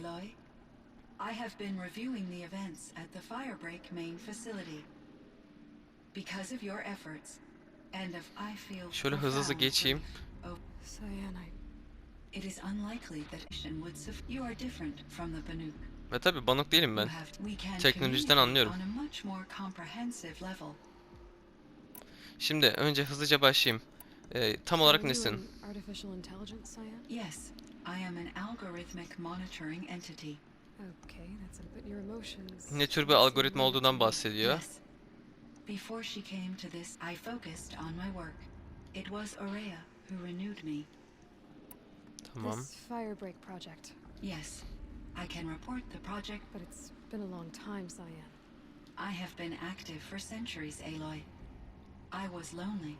Aloy. I have been reviewing the events at the Firebreak main facility. Because of your efforts, and of I feel Şöyle hızlı hızlı geçeyim. It is unlikely that Mission would You are different from the Banuk. Ve tabi banık değilim ben. Teknolojiden anlıyorum. On a much more comprehensive level. Şimdi önce hızlıca başlayayım. Ee, tam olarak nesin? an Artificial intelligence, Cyan? Yes, I am an algorithmic monitoring entity. Okay, that's a but your emotions. Ne tür bir algoritma olduğundan bahsediyor. Yes. Before she came to this, I focused on my work. It was Aurea who renewed me. Tamam. This Firebreak project, Yes, I can report the project. but it's been a long time, Cyan. I have been active for centuries, Aloy. I was lonely.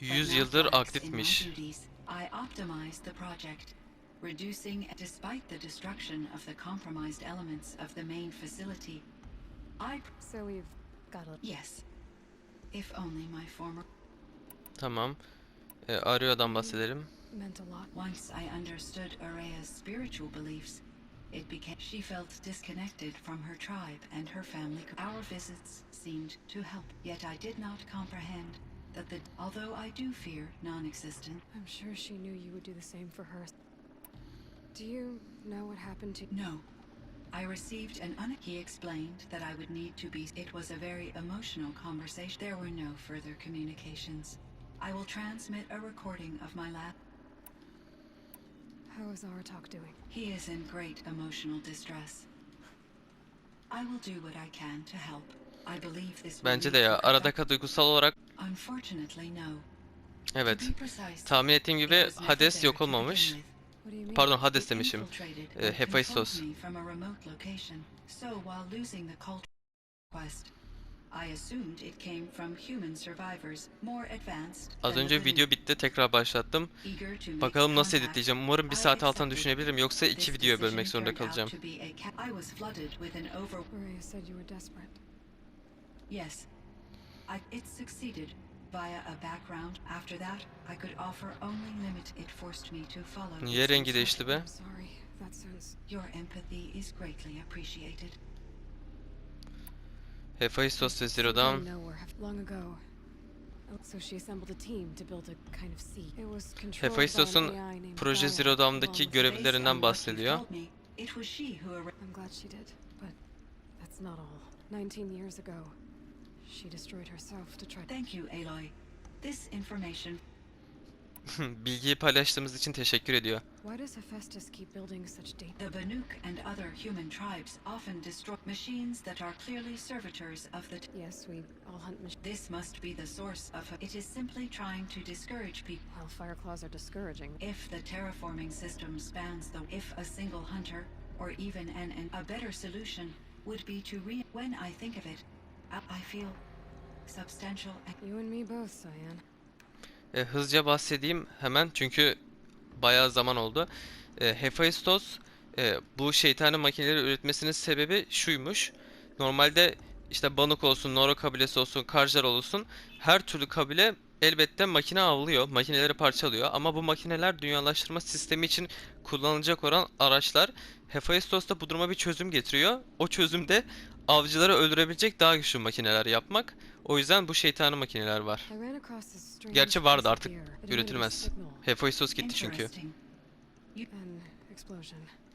But 100 now yıldır aktifmiş. duties. I optimized the project, reducing despite the destruction of the compromised elements of the main facility. I So we've got a yes. If only my former Tamam. Ee, Ario'dan bahsedelim. meant a lot. Once I understood Aurea's spiritual beliefs, it became she felt disconnected from her tribe and her family. Our visits seemed to help, yet I did not comprehend that the although I do fear non-existent. I'm sure she knew you would do the same for her. Do you know what happened to No. I received an un he explained that I would need to be it was a very emotional conversation. There were no further communications. I will transmit a recording of my last How is Aratok doing? He is in great emotional distress. I will do what I can to help. I believe this will Bence de ya to aradaki duygusal olarak Unfortunately, no. Evet. Tahmin ettiğim gibi Hades yok olmamış. Pardon Hades demişim. infiltrated Ee, Hephaistos. Az önce video bitti tekrar başlattım. Bakalım nasıl editleyeceğim. Umarım bir saat altına düşünebilirim yoksa iki videoya bölmek zorunda kalacağım. Yes, I, it succeeded via a background. After that, I could offer only limit. It forced me to follow. Niye rengi değişti be? I'm sorry. That sounds. Your empathy is greatly appreciated. Hephaistos ve She Zero'dan didn't know her long ago. So she assembled a team to build a kind of seed. It was controlled by Hephaistos'un an AI named Proje Zero Dawn'daki Görevlerinden bahsediyor. told me, It was she who arra- I'm glad she did, but that's not all. 19 years ago, she destroyed herself to try. Thank you, Aloy. This information. bilgiyi paylaştığımız için teşekkür ediyor. Why does Hephaestus keep building such data? The Banuk and other human tribes often destroy machines that are clearly servitors of the. Yes, we all hunt machines. this must be the source of. It is simply trying to discourage people. While fireclaws are discouraging. If the terraforming system spans the if a single hunter or even an, an a better solution would be to re when I think of it I, I feel substantial You and me both, Cyan. E, hızlıca bahsedeyim hemen çünkü bayağı zaman oldu. E, Hephaistos e, bu şeytani makineleri üretmesinin sebebi şuymuş. Normalde işte Banuk olsun, Noro kabilesi olsun, Karjar olsun her türlü kabile elbette makine avlıyor, makineleri parçalıyor ama bu makineler dünyalaştırma sistemi için kullanılacak olan araçlar. Hephaistos da bu duruma bir çözüm getiriyor. O çözümde avcıları öldürebilecek daha güçlü makineler yapmak. O yüzden bu şeytani makineler var. Gerçi vardı artık üretilmez. Hephaistos gitti çünkü.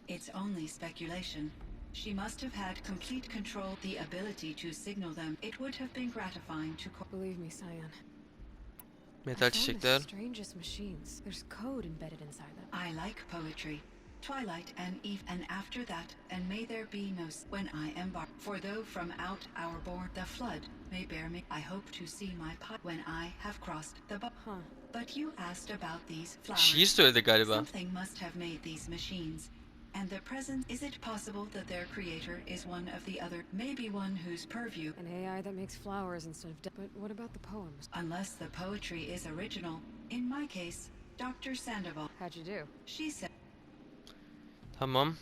It's only speculation. She must have had complete control, the ability to signal them. It would have been gratifying to. Believe me, Cyan. Metal çiçekler. strangest machines. There's code embedded inside them. I like poetry. Twilight and eve, and after that, and may there be no s- when I embark. For though from out our born the flood may bear me, I hope to see my pot when I have crossed the. Bu- Huh. but you asked about these flowers. Şiir galiba. Something must have made these machines. And the present is it possible that their creator is one of the other, maybe one whose purview, An AI that makes flowers instead of. But what about the poems? unless the poetry is original? In my case, Dr. Sandoval. How'd you do? She said, Tamam.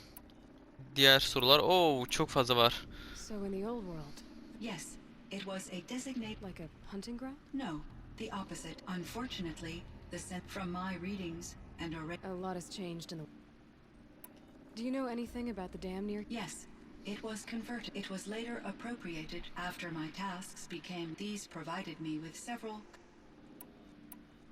Diğer sorular. Oo çok fazla var. So in the old world, yes, it was a designate. like a hunting ground? No, the opposite. Unfortunately, the sen- from my readings and already. A lot has changed in the. Do you know anything about the dam near? Yes, it was converted. It was later appropriated after my tasks became. These provided me with several.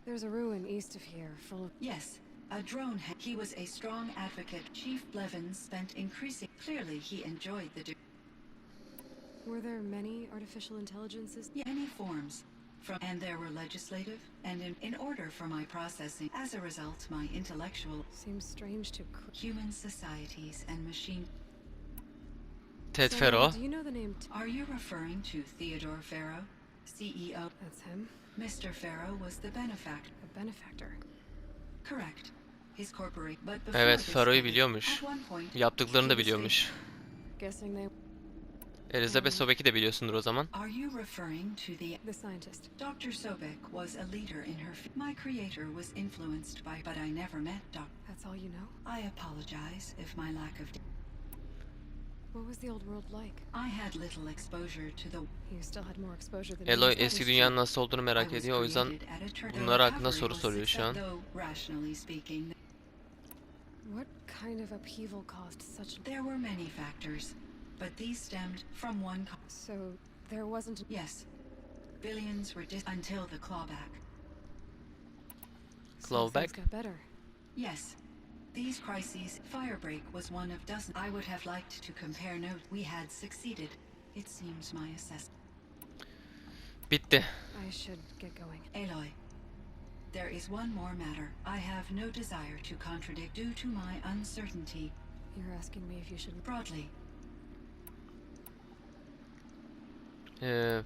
There's a ruin east of here, full of. Yes, a drone. Ha- he was a strong advocate. Chief Blevins spent increasing. Clearly, he enjoyed the. De- Were there many artificial intelligences? many forms. From and there were legislative and in, in order for my processing. As a result, my intellectual Seems strange to. Human societies and machine. Ted So, Fero. Do you know the name? T- Are you referring to Theodore Farrow, CEO? That's him. Mr. Farrow was the benefactor. A benefactor. Correct. Evet, day, biliyormuş. Yaptıklarını da biliyormuş. Elizabeth Sobek'i de biliyorsundur o zaman. Are you referring to the The scientist. Dr. Sobek was a leader in her f- My creator was influenced by but I never met Doc. That's all you know? I apologize if my lack of What was the old world like? I had little exposure to the You still had more exposure than Eloy eski dünyanın nasıl olduğunu merak ediyor. O yüzden bunlar hakkında soru soruyor şu an. rationally speaking, What kind of upheaval caused such? there were many factors, but these stemmed from one co- So there wasn't. Yes. Billions were dis- until the clawback. Clawback? things got better. Yes. These crises, Firebreak was one of dozens. I would have liked to compare notes. We had succeeded. It seems my assessment. Bitte. I should get going. Aloy, there is one more matter. I have no desire to contradict due to my uncertainty. You're asking me if you should. Broadly, Ee,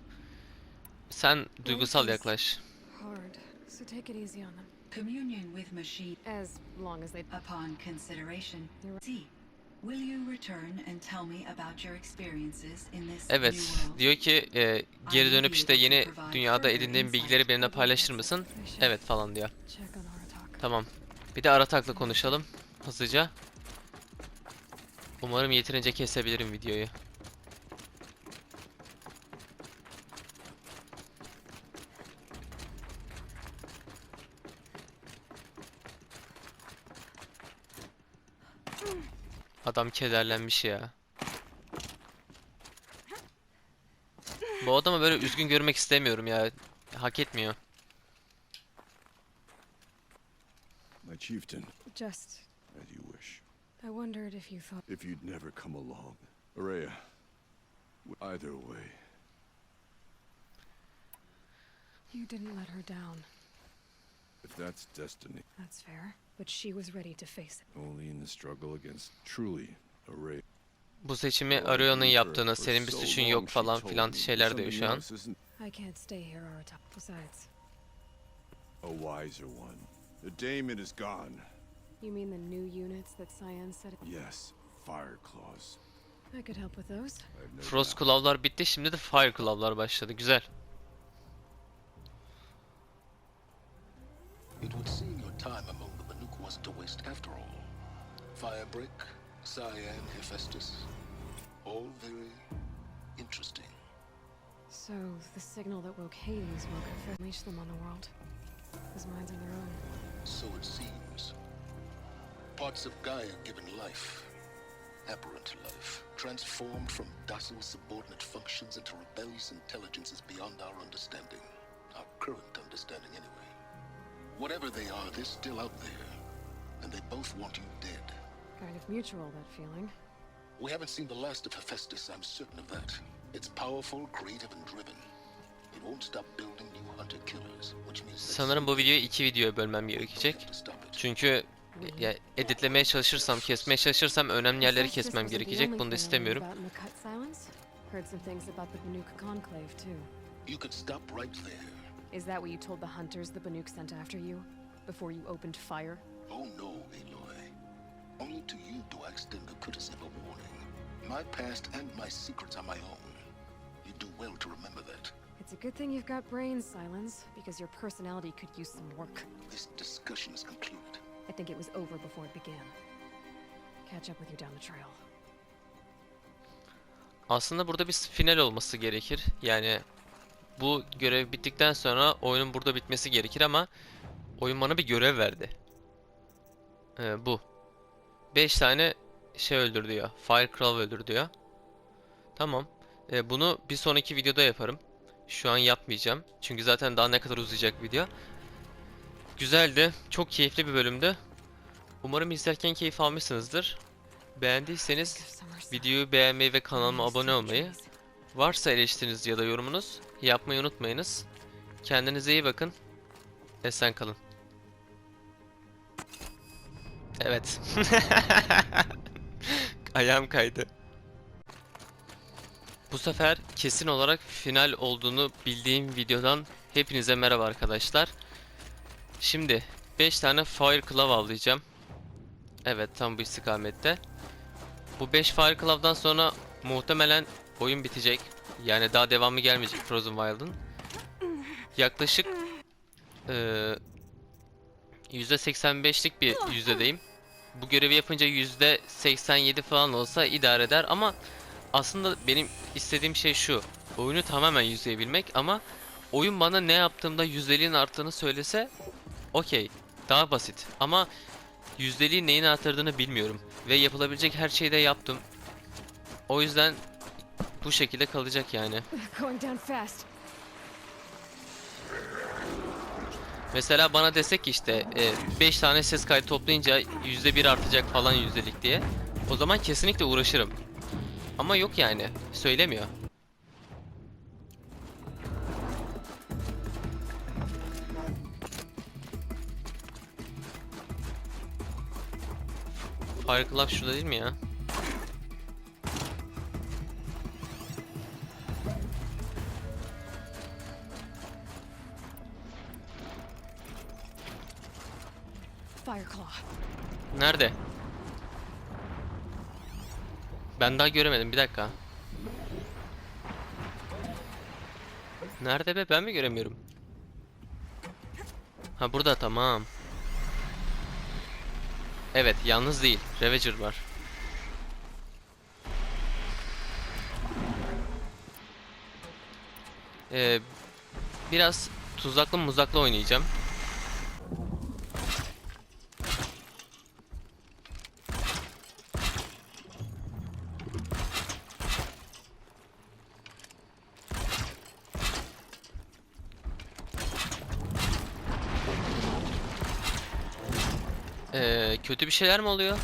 sen duygusal yaklaş. Hard. So take it easy on them. communion with machine As long as they. upon consideration. You're right. C. Will you return and tell me about your experiences in this Evet, diyor ki e, geri dönüp işte yeni dünyada edindiğin bilgileri benimle paylaşır mısın? Evet falan diyor. Tamam. Bir de Aratak'la konuşalım hızlıca. Umarım yeterince kesebilirim videoyu. Adam kederlenmiş ya. Bu adamı böyle üzgün görmek istemiyorum ya. Hak etmiyor. My chieftain, Just. as you wish. I wondered if you thought. If you'd never come along. Araya, either way, You didn't let her down. if that's destiny, That's fair. But she was ready to face it. only in the struggle against truly Araya. Bu seçimi Ario'nun for senin bir suçun yok falan filan şeyler diyor şu an. I can't stay here, Aratak. Besides, a wiser one. The Damon is gone. you mean the new units that Cyan said? Yes, Fire Claws. I could help with those. No Frost doubt. Claw'lar bitti, şimdi de Fire Claw'lar başladı. Güzel. It would seem your time among wasn't a waste after all. Firebrick, Cyan, Hephaestus. All very interesting. So, the signal that woke Hades up unleashed them on the world. His minds are their own. So it seems. Parts of Gaia given life, aberrant life, transformed from docile subordinate functions into rebellious intelligences beyond our understanding. Our current understanding, anyway. Whatever they are, they're still out there. And they both want you dead. Kind of mutual, that feeling. We haven't seen the last of Hephaestus, I'm certain of that. It's powerful, creative, and driven. It won't stop building new hunter killers, which means Sanırım bu videoyu iki videoya bölmem gerekecek. to stop it. Çünkü ya editlemeye çalışırsam, kesmeye çalışırsam önemli yerleri kesmem gerekecek. Bunu da istemiyorum. learned about in the Cut Silence. Heard some things about the Banuk Conclave, too. You could stop right there. Is that what you told the hunters the Banuk sent after you? Before you opened fire? Oh no, Aloy. Only to you do I extend the courtesy of a warning. My past and my secrets are my own. You do well to remember that. It's a good thing you've got brains, Silence, because your personality could use some work. This discussion is concluded. I think it was over before it began. Catch up with you down the trail. Aslında burada bir final olması gerekir. Yani bu görev bittikten sonra oyunun burada bitmesi gerekir ama oyun bana bir görev verdi. Ee, bu. 5 tane şey öldür diyor. Firecrawl öldür diyor. Tamam. E, bunu bir sonraki videoda yaparım. Şu an yapmayacağım. Çünkü zaten daha ne kadar uzayacak video. Güzeldi. Çok keyifli bir bölümdü. Umarım izlerken keyif almışsınızdır. Beğendiyseniz videoyu beğenmeyi ve kanalıma abone olmayı, varsa eleştiriniz ya da yorumunuz yapmayı unutmayınız. Kendinize iyi bakın. Esen kalın. Evet. Ayağım kaydı. Bu sefer kesin olarak final olduğunu bildiğim videodan hepinize merhaba arkadaşlar. Şimdi 5 tane Fire Claw avlayacağım. Evet tam bu istikamette. Bu 5 Fire Claw'dan sonra muhtemelen oyun bitecek. Yani daha devamı gelmeyecek Frozen Wild'ın. Yaklaşık eee %85'lik bir yüzdedeyim. Bu görevi yapınca %87 falan olsa idare eder ama aslında benim istediğim şey şu. Oyunu tamamen yüzleyebilmek ama oyun bana ne yaptığımda yüzdeliğin arttığını söylese okey. Daha basit ama yüzdeliği neyin arttırdığını bilmiyorum. Ve yapılabilecek her şeyi de yaptım. O yüzden bu şekilde kalacak yani. Mesela bana desek işte 5 tane ses kaydı toplayınca %1 artacak falan yüzdelik diye. O zaman kesinlikle uğraşırım. Ama yok yani. Söylemiyor. Fire Club şurada değil mi ya? Nerede? Ben daha göremedim. Bir dakika. Nerede be? Ben mi göremiyorum? Ha burada tamam. Evet, yalnız değil. Ravager var. Ee, biraz tuzaklı muzaklı oynayacağım. Ee, kötü bir şeyler mi oluyor?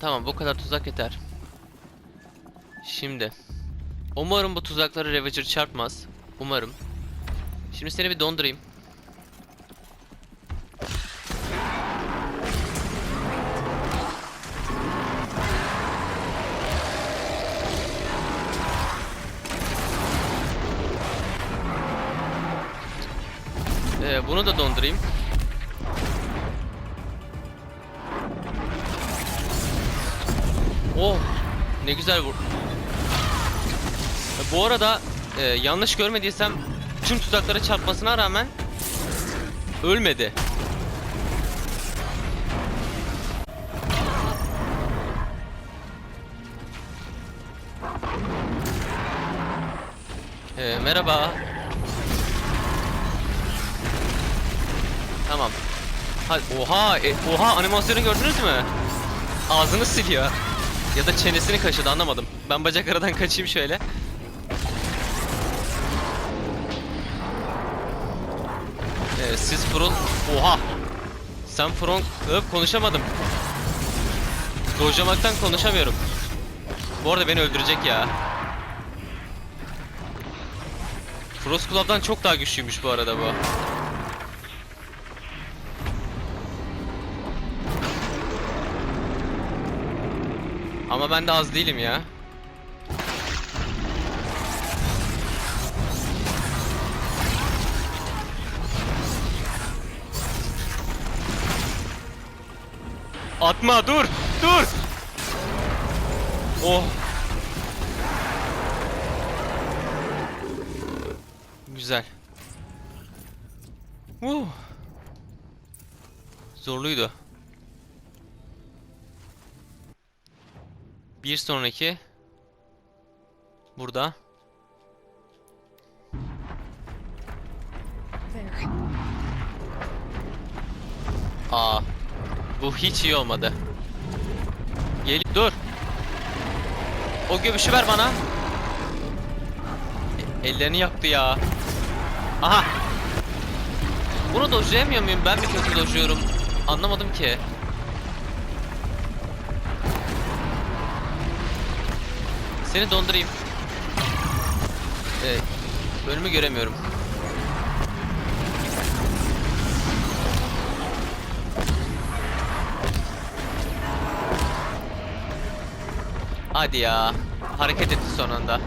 Tamam bu kadar tuzak yeter. Şimdi. Umarım bu tuzakları Ravager çarpmaz. Umarım. Şimdi seni bir dondurayım. Bunu da dondurayım. Oh, ne güzel vur. Bu arada e, yanlış görmediysem tüm tuzaklara çarpmasına rağmen ölmedi. E, merhaba. Tamam. Ha, oha, e, oha animasyonu gördünüz mü? Ağzını siliyor. Ya da çenesini kaşıdı anlamadım. Ben bacak aradan kaçayım şöyle. Ee, siz Fron... Oha! Sen Fron... Öp konuşamadım. Dojlamaktan konuşamıyorum. Bu arada beni öldürecek ya. Frost Club'dan çok daha güçlüymüş bu arada bu. Ama ben de az değilim ya. Atma dur dur. Oh. Güzel. Uh. Zorluydu. Bir sonraki Burada. Aa. Bu hiç iyi olmadı. Gel dur. O göbüşü ver bana. E- ellerini yaktı ya. Aha. Bunu dojlayamıyor muyum? Ben mi kötü dojluyorum? Anlamadım ki. Seni dondurayım. Evet. Önümü göremiyorum. Hadi ya. Hareket etti son anda.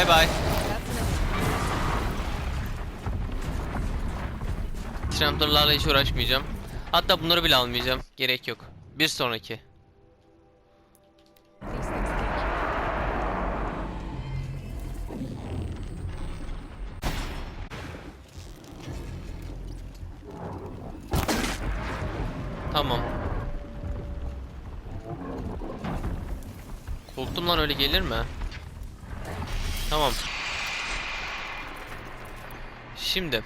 Bay bay. Tramplerlarla hiç uğraşmayacağım. Hatta bunları bile almayacağım. Gerek yok. Bir sonraki. Tamam. Korktum lan öyle gelir mi? Tamam. Şimdi.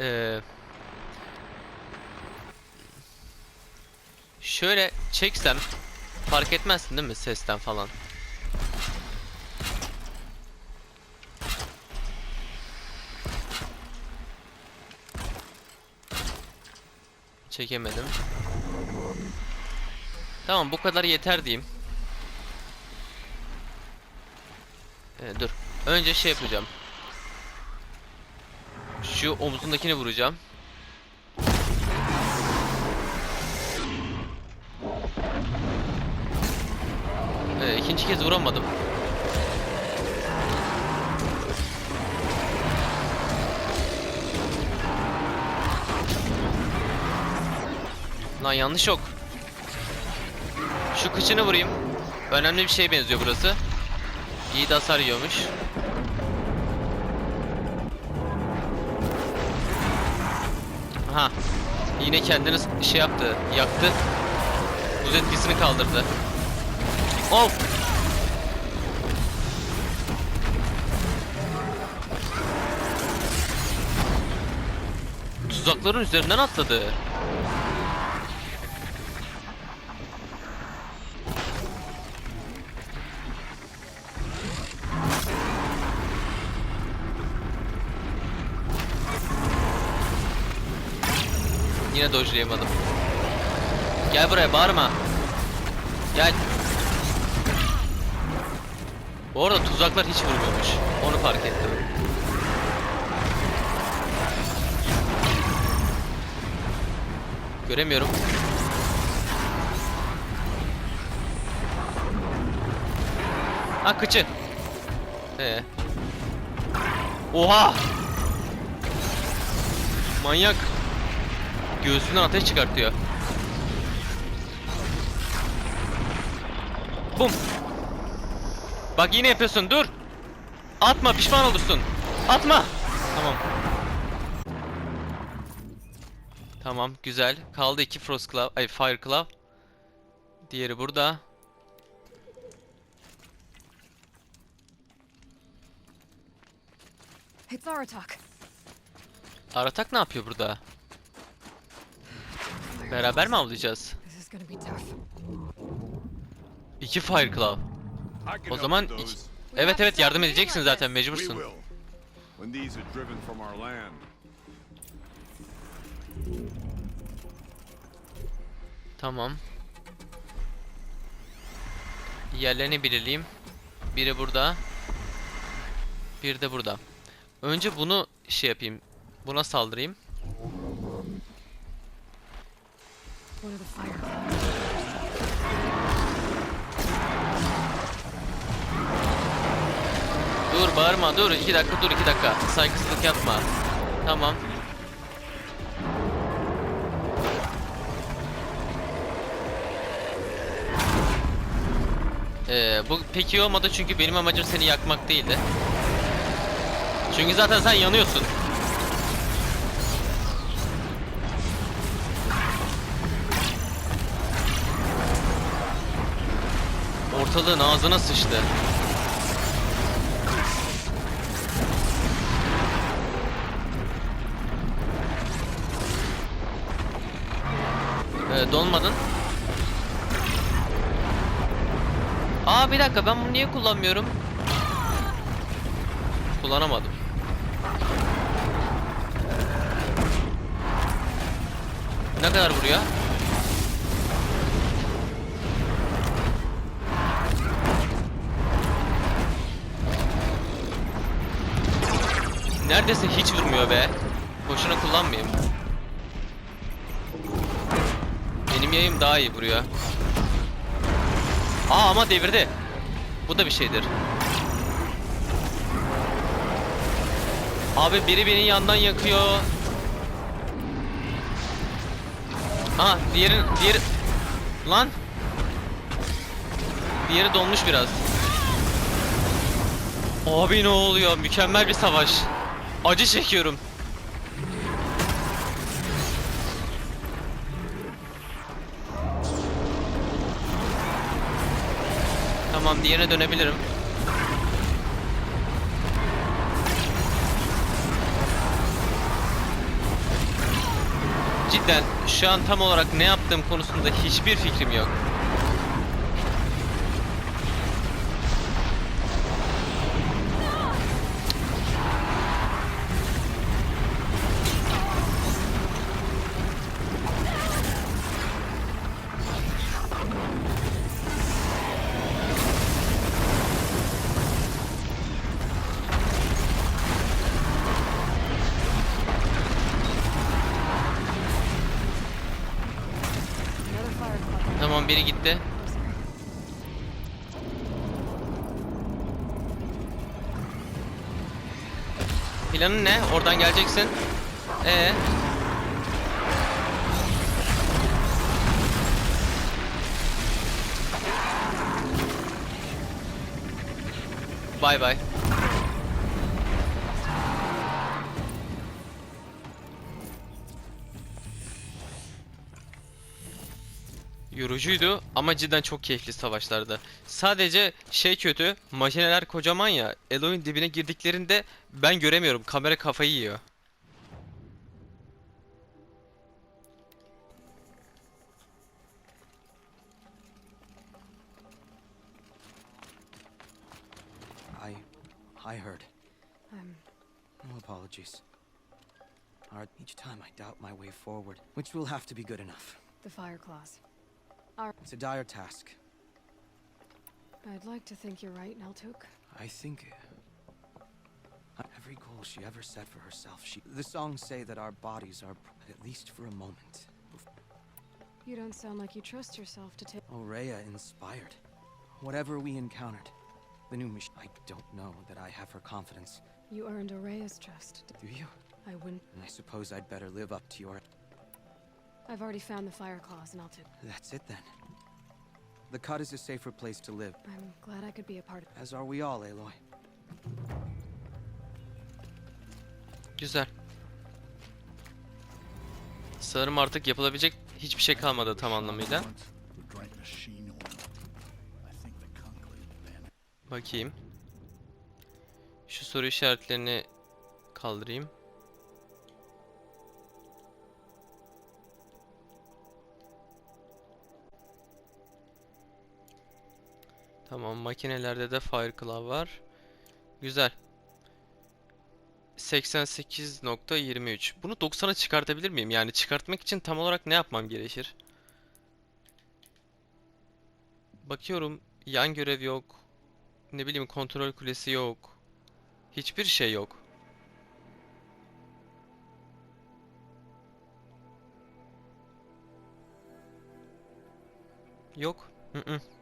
Eee. Şöyle çeksem fark etmezsin değil mi sesten falan? Çekemedim. Tamam bu kadar yeter diyeyim. Ee, dur. Önce şey yapacağım. Şu omzundakini vuracağım. Ee, ikinci kez vuramadım. Lan yanlış yok. Şu kıçını vurayım. Önemli bir şeye benziyor burası. İyi de hasar yiyormuş. Aha. Yine kendini şey yaptı, yaktı. Buz etkisini kaldırdı. Of! Tuzakların üzerinden atladı. Yine dojlayamadım. Gel buraya bağırma. Gel. Bu arada tuzaklar hiç vurmuyormuş. Onu fark ettim. Göremiyorum. Ha kıçı. Ee. Oha! Manyak. Göğsünden ateş çıkartıyor. Bum. Bak yine yapıyorsun. Dur. Atma pişman olursun. Atma. Tamam. Tamam güzel. Kaldı iki Frost Claw. Ay Fire Claw. Diğeri burada. It's Aratak. Aratak ne yapıyor burada? Beraber mi avlayacağız? İki Fire Claw. I can O zaman. Evet evet yardım edeceksin zaten mecbursun. Tamam. Yerlerini belirleyeyim. Biri burada. Bir de burada. Önce bunu şey yapayım. Buna saldırayım. Of the fire. Dur bağırma dur. iki dakika dur iki dakika. Saygısızlık yapma. Tamam. Ee, bu pek iyi olmadı çünkü benim amacım seni yakmak değildi. Çünkü zaten sen yanıyorsun. Ortalığın ağzına sıçtı. Ee, donmadın. Aa bir dakika ben bunu niye kullanmıyorum? Kullanamadım. Ne kadar vuruyor? Neredeyse hiç vurmuyor be. Boşuna kullanmayayım. Benim yayım daha iyi vuruyor. Aa ama devirdi. Bu da bir şeydir. Abi biri beni yandan yakıyor. Aha diğerin diğeri lan Diğeri donmuş biraz. Abi ne oluyor? Mükemmel bir savaş. Acı çekiyorum. Tamam diğerine dönebilirim. Cidden şu an tam olarak ne yaptığım konusunda hiçbir fikrim yok. Biri gitti. Planın ne? Oradan geleceksin. Ee. Bay bay. Yorucuydu ama cidden çok keyifli savaşlardı. Sadece şey kötü, makineler kocaman ya, Eloy'un dibine girdiklerinde ben göremiyorum, kamera kafayı yiyor. I. I heard. I'm No apologies. Alright, each time I doubt my way forward, which will have to be good enough. the fire claws. It's a dire task. I'd like to think you're right, Naltuk. I think. Every goal she ever set for herself, she. The songs say that our bodies are, at least for a moment. You don't sound like you trust yourself to take. Oh, Aurea inspired. Whatever we encountered, the new machine. I don't know that I have her confidence. You earned Araya's trust. Do you? I wouldn't. And I suppose I'd better live up to your. I've already found the fire claws, Naltuk. That's it then. The cut is a safer place to live, I'm glad I could be a part of it. as are we all, Aloy. Güzel. Sanırım artık yapılabilecek hiçbir şey kalmadı tam anlamıyla. Bakayım. Şu soru işaretlerini kaldırayım. Tamam makinelerde de Fireclaw var. Güzel. 88.23. Bunu 90'a çıkartabilir miyim? Yani çıkartmak için tam olarak ne yapmam gerekir? Bakıyorum yan görev yok. Ne bileyim kontrol kulesi yok. Hiçbir şey yok. Yok. Hı -hı.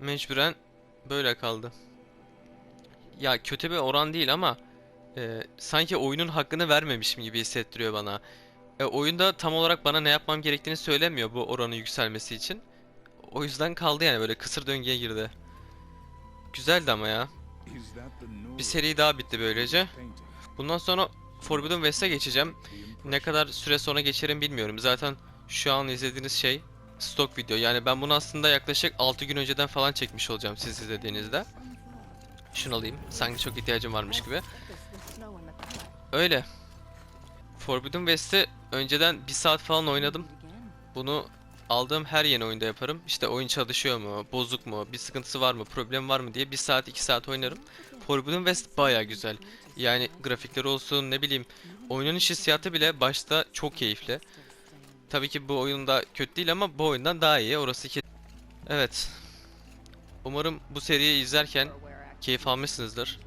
Mecburen böyle kaldı. Ya kötü bir oran değil ama e, sanki oyunun hakkını vermemişim gibi hissettiriyor bana. E, oyunda tam olarak bana ne yapmam gerektiğini söylemiyor bu oranın yükselmesi için. O yüzden kaldı yani böyle kısır döngüye girdi. Güzeldi ama ya. Bir seri daha bitti böylece. Bundan sonra Forbidden West'e geçeceğim. Ne kadar süre sonra geçerim bilmiyorum. Zaten şu an izlediğiniz şey stok video. Yani ben bunu aslında yaklaşık 6 gün önceden falan çekmiş olacağım siz izlediğinizde. Şunu alayım. Sanki çok ihtiyacım varmış gibi. Öyle. Forbidden West'i önceden bir saat falan oynadım. Bunu aldığım her yeni oyunda yaparım. İşte oyun çalışıyor mu, bozuk mu, bir sıkıntısı var mı, problem var mı diye bir saat iki saat oynarım. Forbidden West baya güzel. Yani grafikleri olsun ne bileyim oyunun iş hissiyatı bile başta çok keyifli. Tabii ki bu oyunda kötü değil ama bu oyundan daha iyi. Orası ki. Evet. Umarım bu seriyi izlerken keyif almışsınızdır.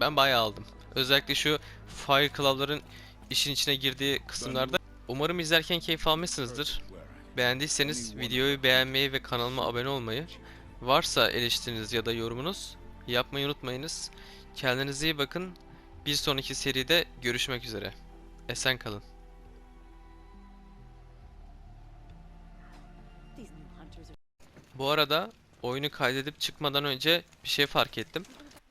Ben bayağı aldım. Özellikle şu Fire Club'ların işin içine girdiği kısımlarda. Umarım izlerken keyif almışsınızdır. Beğendiyseniz videoyu beğenmeyi ve kanalıma abone olmayı, varsa eleştiriniz ya da yorumunuz yapmayı unutmayınız. Kendinize iyi bakın. Bir sonraki seride görüşmek üzere. Esen kalın. Bu arada oyunu kaydedip çıkmadan önce bir şey fark ettim.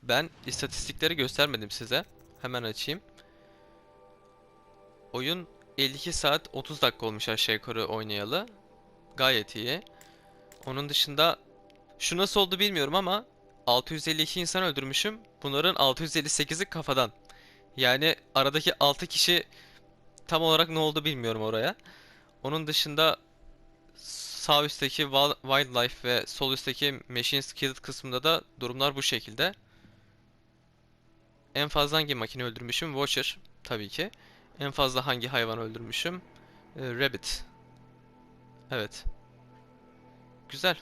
Ben istatistikleri göstermedim size. Hemen açayım. Oyun 52 saat 30 dakika olmuş aşağı yukarı oynayalı. Gayet iyi. Onun dışında şu nasıl oldu bilmiyorum ama 652 insan öldürmüşüm. Bunların 658'i kafadan. Yani aradaki 6 kişi tam olarak ne oldu bilmiyorum oraya. Onun dışında sağ üstteki Wild- Wildlife ve sol üstteki Machine Skilled kısmında da durumlar bu şekilde. En fazla hangi makine öldürmüşüm? Watcher tabii ki. En fazla hangi hayvan öldürmüşüm? Ee, Rabbit. Evet. Güzel.